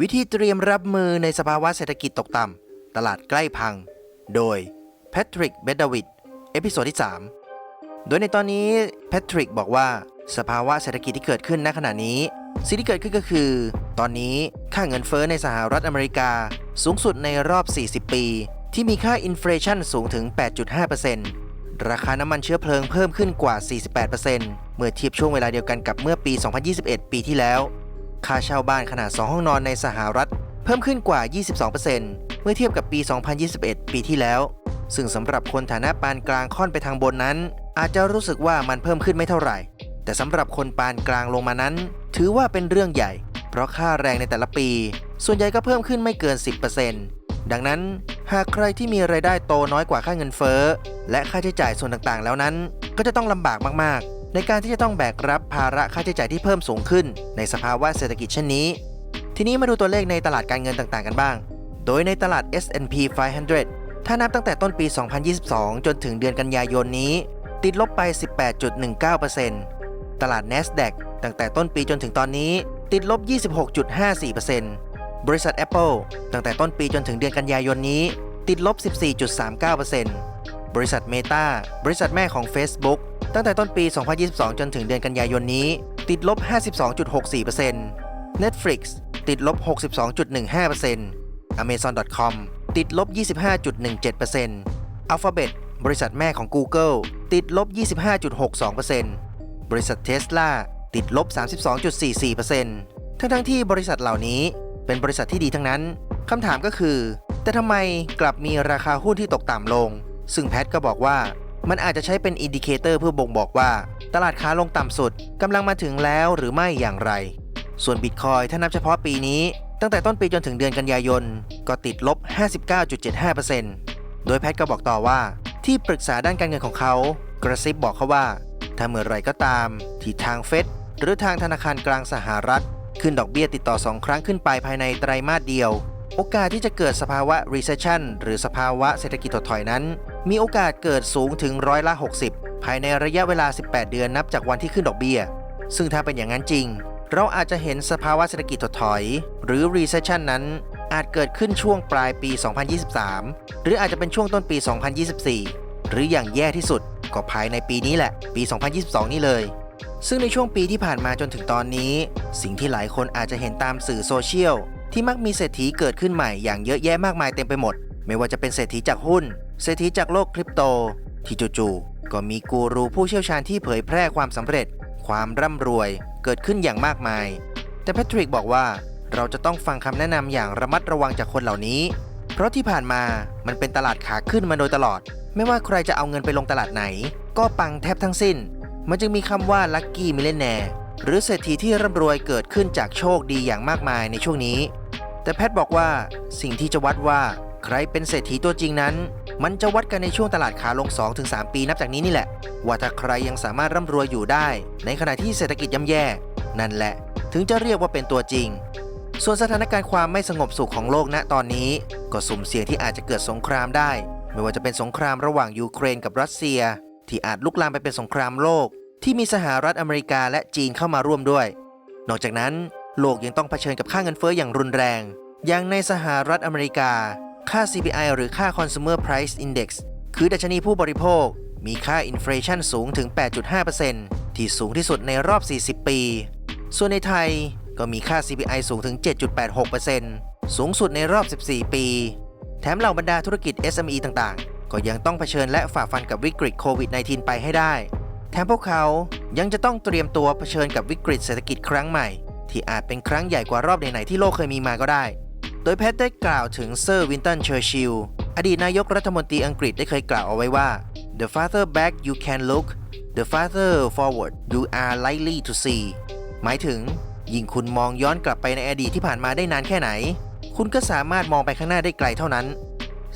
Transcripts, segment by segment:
วิธีเตรียมรับมือในสภาวะเศรษฐกิจตกต่ำ ตลาดใกล้พัง โดยแพทริก เบดวิดเอพิโซดที่ 3 โดยในตอนนี้แพทริกบอกว่า สภาวะเศรษฐกิจที่เกิดขึ้นณขณะนี้ สิ่งที่เกิดขึ้นก็คือ ตอนนี้ค่าเงินเฟ้อในสหรัฐอเมริกา สูงสุดในรอบ 40 ปี ที่มีค่าอินฟลชันสูงถึง 8.5%ราคาน้ำมันเชื้อเพลิงเพิ่มขึ้นกว่า 48%เมื่อเทียบช่วงเวลาเดียวกันกับเมื่อปี 2021 ปีที่แล้ว ค่าเช่าบ้านขนาด 2 ห้องนอนในสหรัฐ เพิ่มขึ้นกว่า 22%เมื่อเทียบกับปี 2021 ปีที่แล้ว ซึ่งสำหรับคนฐานะปานกลางค่อนไปทางบนนั้น อาจจะรู้สึกว่ามันเพิ่มขึ้นไม่เท่าไหร่ แต่สำหรับคนปานกลางลงมานั้น ถือว่าเป็นเรื่องใหญ่ เพราะค่าแรงในแต่ละปี ส่วนใหญ่ก็เพิ่มขึ้นไม่เกิน 10%ดังนั้น หากใครที่มีรายได้โตน้อยกว่าค่าเงินเฟ้อ และค่าใช้จ่ายส่วนต่างๆ แล้วนั้น ก็จะต้องลำบากมากๆ ในการที่จะต้องแบกรับภาระค่าใช้จ่ายที่เพิ่มสูงขึ้น ในสภาวะเศรษฐกิจเช่นนี้ ทีนี้มาดูตัวเลขในตลาดการเงินต่างๆ กันบ้าง โดยในตลาด S&P 500 ถ้านับตั้งแต่ต้นปี 2022 จนถึงเดือนกันยายนนี้ ติดลบไป 18.19%ตลาด NASDAQ ตั้งแต่ต้นปีจนถึงตอนนี้ ติดลบ 26.54%บริษัท Apple ตั้งแต่ต้นปีจนถึงเดือนกันยายนนี้ ติดลบ 14.39%บริษัท Meta บริษัทแม่ของ Facebook ตั้งแต่ต้นปี 2022 จนถึงเดือนกันยายนนี้ ติดลบ 52.64% Netflix ติดลบ 62.15% Amazon.com ติดลบ 25.17% Alphabet บริษัทแม่ของ Google ติดลบ 25.62%บริษัท Tesla ติดลบ 32.44%ทั้งทั้งๆที่บริษัทเหล่านี้เป็นบริษัทที่ดีทั้งนั้น คำถามก็คือ แต่ทำไมกลับมีราคาหุ้นที่ตกต่ำลง ซึ่งแพทก็บอกว่า มันอาจจะใช้เป็นอินดิเคเตอร์เพื่อบ่งบอกว่า ตลาดค้าลงต่ำสุดกำลังมาถึงแล้วหรือไม่อย่างไร ส่วนบิตคอยถ้านับเฉพาะปีนี้ ตั้งแต่ต้นปีจนถึงเดือนกันยายน ก็ติดลบ 59.75%โดยแพทก็บอกต่อว่า ที่ปรึกษาด้านการเงินของเขา กระซิบบอกเขาว่า ถ้าเมื่อไรก็ตาม ที่ทางเฟดหรือทางธนาคารกลางสหรัฐ ขึ้นดอกเบี้ยติดต่อ 2 ครั้งขึ้นไปภายในไตรมาสเดียว โอกาสที่จะเกิดสภาวะ recession หรือสภาวะเศรษฐกิจถดถอยนั้น มีโอกาสเกิดสูงถึงร้อยละ 60 ภายในระยะเวลา 18 เดือนนับจากวันที่ขึ้นดอกเบี้ย ซึ่งถ้าเป็นอย่างนั้นจริง เราอาจจะเห็นสภาวะเศรษฐกิจถดถอย หรือ recession นั้นอาจเกิดขึ้นช่วงปลายปี 2023 หรืออาจจะเป็นช่วงต้นปี 2024 หรืออย่างแย่ที่สุดก็ภายในปีนี้แหละ ปี 2022 นี่เลย ซึ่งในช่วงปีที่ผ่านมาจนถึงตอนนี้ สิ่งที่หลายคนอาจจะเห็นตามสื่อโซเชียลที่มักมีเศรษฐีเกิดขึ้นใหม่อย่างเยอะแยะมากมายเต็มไปหมด ไม่ว่าจะเป็นเศรษฐีจากหุ้น เศรษฐีจากโลกคริปโต ที่จู่ๆก็มีกูรูผู้เชี่ยวชาญที่เผยแพร่ความสำเร็จ ความร่ำรวยเกิดขึ้นอย่างมากมาย แต่แพทริกบอกว่าเราจะต้องฟังคำแนะนำอย่างระมัดระวังจากคนเหล่านี้ เพราะที่ผ่านมามันเป็นตลาดขาขึ้นมาโดยตลอด ไม่ว่าใครจะเอาเงินไปลงตลาดไหน ก็ปังแทบทั้งสิ้น มันจึงมีคำว่าลัคกี้มิเลนแนร์หรือเศรษฐีที่ร่ำรวยเกิดขึ้นจากโชคดีอย่างมากมายในช่วงนี้ แต่แพทบอกว่าสิ่งที่จะวัดว่า ใครเป็นเศรษฐีตัวจริงนั้น มันจะวัดกันในช่วงตลาดขาลง 2-3 ปีนับจากนี้นี่แหละ ว่าถ้าใครยังสามารถร่ำรวยอยู่ได้ ในขณะที่เศรษฐกิจย่ำแย่ นั่นแหละ ถึงจะเรียกว่าเป็นตัวจริง ส่วนสถานการณ์ความไม่สงบสุขของโลกณตอนนี้ ก็สุ่มเสี่ยงที่อาจจะเกิดสงครามได้ ไม่ว่าจะเป็นสงครามระหว่างยูเครนกับรัสเซีย ที่อาจลุกลามไปเป็นสงครามโลก ที่มีสหรัฐอเมริกาและจีนเข้ามาร่วมด้วย นอกจากนั้น โลกยังต้องเผชิญกับค่าเงินเฟ้ออย่างรุนแรง อย่างในสหรัฐอเมริกา ค่า CPI หรือค่า Consumer Price Index คือดัชนีผู้บริโภค มีค่าอินฟลชันสูงถึง 8.5%ที่สูงที่สุดในรอบ 40 ปี ส่วนในไทยก็มีค่า CPI สูงถึง 7.86%สูงสุดในรอบ 14 ปี แถมเหล่าบรรดาธุรกิจ SME ต่างๆ ก็ยังต้องเผชิญและฝ่าฟันกับวิกฤตโควิด -19 ไปให้ได้ แถมพวกเขายังจะต้องเตรียมตัวเผชิญกับวิกฤตเศรษฐกิจครั้งใหม่ ที่อาจเป็นครั้งใหญ่กว่ารอบไหนๆที่โลกเคยมีมาก็ได้ โดยแพทได้กล่าวถึงเซอร์วินตันเชอร์ชิลล์อดีตนายกรัฐมนตรีอังกฤษได้เคยกล่าวเอาไว้ว่า the farther back you can look the farther forward you are likely to see หมายถึง ยิ่งคุณมองย้อนกลับไปในอดีตที่ผ่านมาได้นานแค่ไหน คุณก็สามารถมองไปข้างหน้าได้ไกลเท่านั้น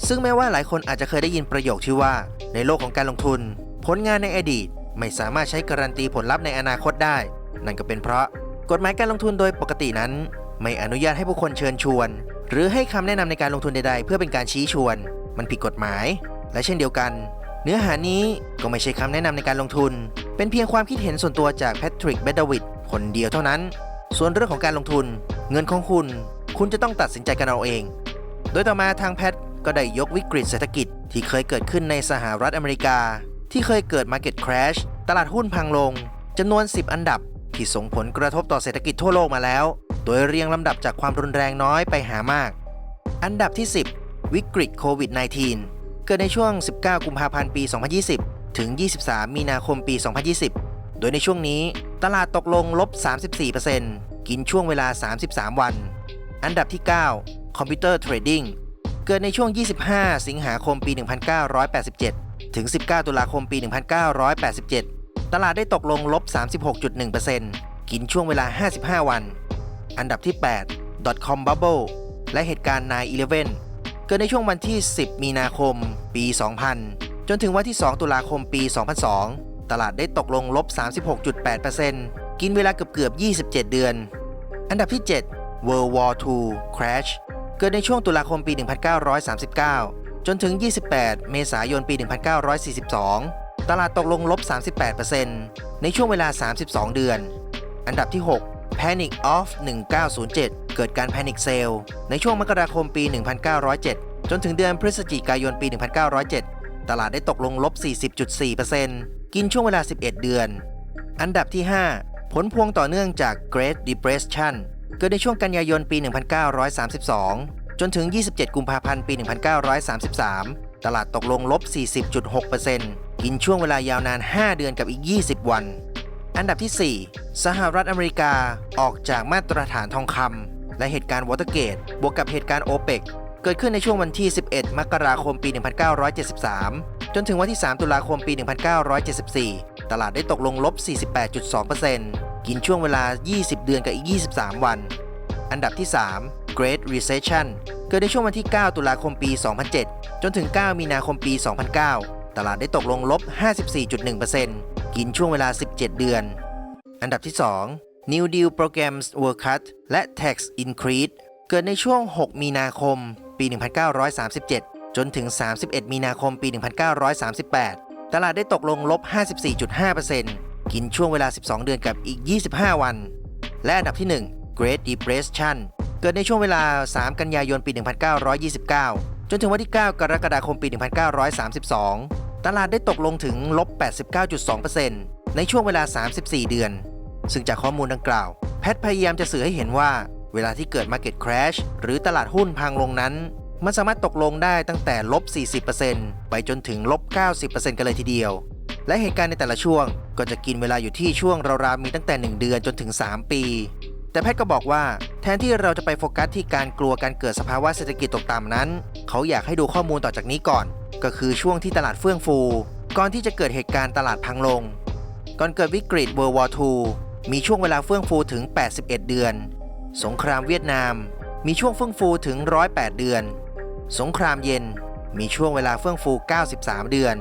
ซึ่งแม้ว่าหลายคนอาจจะเคยได้ยินประโยคที่ว่า ในโลกของการลงทุน ผลงานในอดีตไม่สามารถใช้การันตีผลลัพธ์ในอนาคตได้ นั่นก็เป็นเพราะกฎหมายการลงทุนโดยปกตินั้น ไม่อนุญาตให้ผู้คนเชิญชวน หรือให้คำแนะนำในการลงทุนใดๆ เพื่อเป็นการชี้ชวน มันผิดกฎหมาย และเช่นเดียวกัน เนื้อหานี้ก็ไม่ใช่คำแนะนำในการลงทุน เป็นเพียงความคิดเห็นส่วนตัวจากแพทริกเบดดาวิดคนเดียวเท่านั้น ส่วนเรื่องของการลงทุน เงินของคุณ คุณจะต้องตัดสินใจกันเอาเอง โดยต่อมาทางแพทก็ได้ยกวิกฤตเศรษฐกิจที่เคยเกิดขึ้นในสหรัฐอเมริกา ที่เคยเกิด Market Crash ตลาดหุ้นพังลงจำนวน 10 อันดับที่ส่งผลกระทบต่อเศรษฐกิจทั่วโลกมาแล้ว โดยเรียงลำดับจากความรุนแรงน้อยไปหามาก อันดับที่ 10 วิกฤตโควิด -19 เกิดในช่วง 19 กุมภาพันธ์ปี 2020 ถึง 23 มีนาคมปี 2020 โดยในช่วงนี้ตลาดตกลงลบ 34%กินช่วงเวลา 33 วัน อันดับที่ 9 คอมพิวเตอร์เทรดดิ้งเกิดในช่วง 25 สิงหาคมปี 1987 ถึง 19 ตุลาคมปี 1987 ตลาดได้ตกลงลบ 36.1%กินช่วงเวลา 55 วัน อันดับที่ 8 .com bubble และเหตุการณ์ 9/11 เกิดในช่วงวันที่ 10 มีนาคม ปี 2000 จนถึงวันที่ 2 ตุลาคมปี 2002 ตลาดได้ตกลงลบ 36.8%กินเวลาเกือบเกือบ 27 เดือน อันดับที่ 7 World War II Crash เกิดในช่วงตุลาคมปี 1939 จนถึง 28 เมษายนปี 1942 ตลาดตกลงลบ 38%ในช่วงเวลา 32 เดือน อันดับที่ 6 Panic of 1907 เกิดการ Panic Sale ในช่วงมกราคมปี 1907 จนถึงเดือนพฤศจิกายนปี 1907 ตลาดได้ตกลงลบ 40.4%กินช่วงเวลา 11 เดือน อันดับที่ 5 ผลพวงต่อเนื่องจาก Great Depression เกิดในช่วงกันยายนปี 1932 จนถึง 27 กุมภาพันธ์ปี 1933 ตลาดตกลงลบ 40.6%กินช่วงเวลายาวนาน 5 เดือนกับอีก 20 วัน อันดับที่ 4 สหรัฐอเมริกาออกจากมาตรฐานทองคำและเหตุการณ์วอเตอร์เกตบวกกับเหตุการณ์โอเปกเกิดขึ้นในช่วงวันที่ 11 มกราคมปี 1973 จนถึงวันที่ 3 ตุลาคมปี 1974 ตลาดได้ตกลงลบ 48.2%กินช่วงเวลา 20 เดือนกับอีก 23 วัน อันดับที่ 3 Great Recession เกิดในช่วงวันที่ 9 ตุลาคมปี 2007 จนถึง 9 มีนาคมปี 2009 ตลาดได้ตกลงลบ 54.1%กินช่วงเวลา 17 เดือน อันดับที่ 2 New Deal Programs Were Cut และ Tax Increase เกิดในช่วง 6 มีนาคม ปี 1937 จนถึง 31 มีนาคม ปี 1938 ตลาดได้ตกลงลบ 54.5%กินช่วงเวลา 12 เดือนกับอีก 25 วัน และอันดับที่ 1 Great Depression เกิดในช่วงเวลา 3 กันยายน ปี 1929 จนถึงวันที่ 9 กรกฎาคม ปี 1932 ตลาดได้ตกลงถึงลบ 89.2% ในช่วงเวลา 34 เดือน ซึ่งจากข้อมูลดังกล่าว แพทพยายามจะสื่อให้เห็นว่า เวลาที่เกิด Market Crash หรือตลาดหุ้นพังลงนั้น มันสามารถตกลงได้ตั้งแต่ลบ 40%ไปจนถึงลบ 90%กันเลยทีเดียว และเหตุการณ์ในแต่ละช่วงก็จะกินเวลาอยู่ที่ช่วงราวๆมีตั้งแต่ 1 เดือนจนถึง 3 ปี แต่แพทย์ก็บอกว่า แทนที่เราจะไปโฟกัสที่การกลัวการเกิดสภาวะเศรษฐกิจตกต่ำนั้น เขาอยากให้ดูข้อมูลต่อจากนี้ก่อน ก็คือช่วงที่ตลาดเฟื่องฟู ก่อนที่จะเกิดเหตุการณ์ตลาดพังลง ก่อนเกิดวิกฤต World War II มีช่วงเวลาเฟื่องฟูถึง 81 เดือน สงครามเวียดนาม มีช่วงเฟื่องฟูถึง 108 เดือน สงครามเย็น มีช่วงเวลาเฟื่องฟู 93 เดือน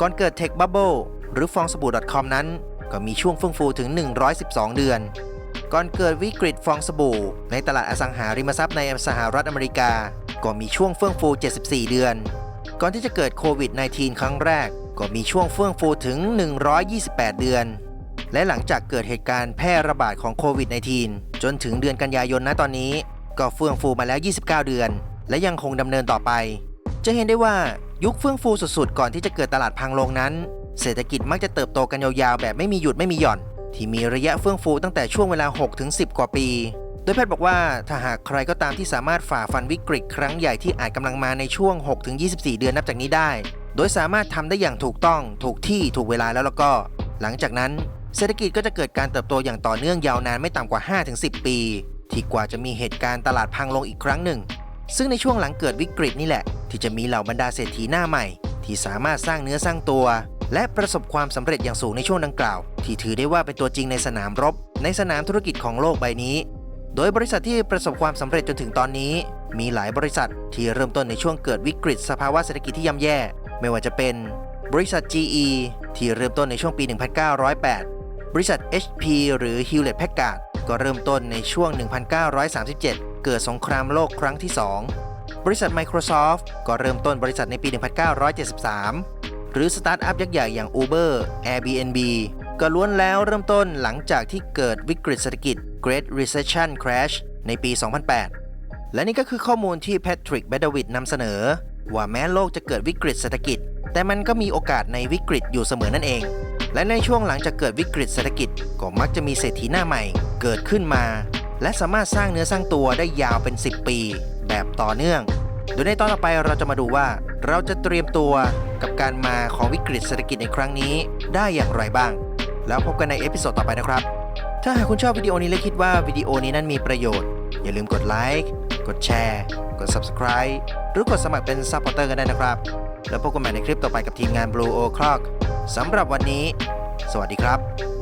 ก่อนเกิด Tech Bubble หรือฟองสบู่ .com นั้น ก็มีช่วงเฟื่องฟูถึง 112 เดือน ก่อนเกิดวิกฤตฟองสบู่ ในตลาดอสังหาริมทรัพย์ในสหรัฐอเมริกา ก็มีช่วงเฟื่องฟู 74 เดือน ก่อนที่จะเกิดโควิด -19 ครั้งแรก ก็มีช่วงเฟื่องฟูถึง 128 เดือน และหลังจากเกิดเหตุการณ์แพร่ระบาดของโควิด -19 จนถึงเดือนกันยายนณตอนนี้ ก็เฟื่องฟูมาแล้ว 29 เดือน และยังคงดำเนินต่อไป จะเห็นได้ว่ายุคเฟื่องฟูสุดๆ ก่อนที่จะเกิดตลาดพังลงนั้น เศรษฐกิจมักจะเติบโตกันยาวๆ แบบไม่มีหยุดไม่มีหย่อน ที่มีระยะเฟื่องฟูตั้งแต่ช่วงเวลา 6-10 กว่าปี โดยแพทย์บอกว่าถ้าหากใครก็ตามที่สามารถฝ่าฟันวิกฤตครั้งใหญ่ที่อาจกำลังมาในช่วง 6-24 เดือนนับจากนี้ได้ โดยสามารถทำได้อย่างถูกต้องถูกที่ถูกเวลาแล้วแล้วก็ หลังจากนั้นเศรษฐกิจก็จะเกิดการเติบโตอย่างต่อเนื่องยาวนานไม่ต่ำกว่า 5-10 ปี ที่กว่าจะมีเหตุการณ์ตลาดพังลงอีกครั้งหนึ่ง ซึ่งในช่วงหลังเกิดวิกฤตนี่แหละ ที่จะมีเหล่าบรรดาเศรษฐีหน้าใหม่ ที่สามารถสร้างเนื้อสร้างตัว และประสบความสำเร็จอย่างสูงในช่วงดังกล่าว ที่ถือได้ว่าเป็นตัวจริงในสนามรบ ในสนามธุรกิจของโลกใบนี้ โดยบริษัทที่ประสบความสำเร็จจนถึงตอนนี้ มีหลายบริษัทที่เริ่มต้นในช่วงเกิดวิกฤต สภาวะเศรษฐกิจที่ย่ำแย่ ไม่ว่าจะเป็นบริษัท GE ที่เริ่มต้นในช่วงปี 1908 บริษัท HP หรือ Hewlett Packard ก็เริ่มต้นในช่วง 1937 เกิดสงครามโลกครั้งที่ 2 บริษัท Microsoft ก็เริ่มต้นบริษัทในปี 1973 หรือสตาร์ทอัพยักษ์ใหญ่อย่าง Uber Airbnb ก็ล้วนแล้วเริ่มต้นหลังจากที่เกิดวิกฤตเศรษฐกิจ Great Recession Crash ในปี 2008 และนี่ก็คือข้อมูลที่แพทริกเบดวิดนำเสนอ ว่าแม้โลกจะเกิดวิกฤตเศรษฐกิจ แต่มันก็มีโอกาสในวิกฤตอยู่เสมอนั่นเอง และในช่วงหลังจากเกิดวิกฤตเศรษฐกิจก็มักจะมีเศรษฐีหน้าใหม่ เกิดขึ้นมา และสามารถสร้างเนื้อสร้างตัวได้ยาวเป็น 10 ปี แบบต่อเนื่อง โดยในตอนต่อไปเราจะมาดูว่า เราจะเตรียมตัวกับการมาของวิกฤตเศรษฐกิจในครั้งนี้ได้อย่างไรบ้าง แล้วพบกันในเอพิโซดต่อไปนะครับ ถ้าหากคุณชอบวิดีโอนี้และคิดว่าวิดีโอนี้นั้นมีประโยชน์ อย่าลืมกดไลค์ กดแชร์ กด Subscribe หรือกดสมัครเป็นซัพพอร์เตอร์กันได้นะครับ แล้วพบกันใหม่ในคลิปต่อไปกับทีมงาน Blue O'Clock สำหรับวันนี้ สวัสดีครับ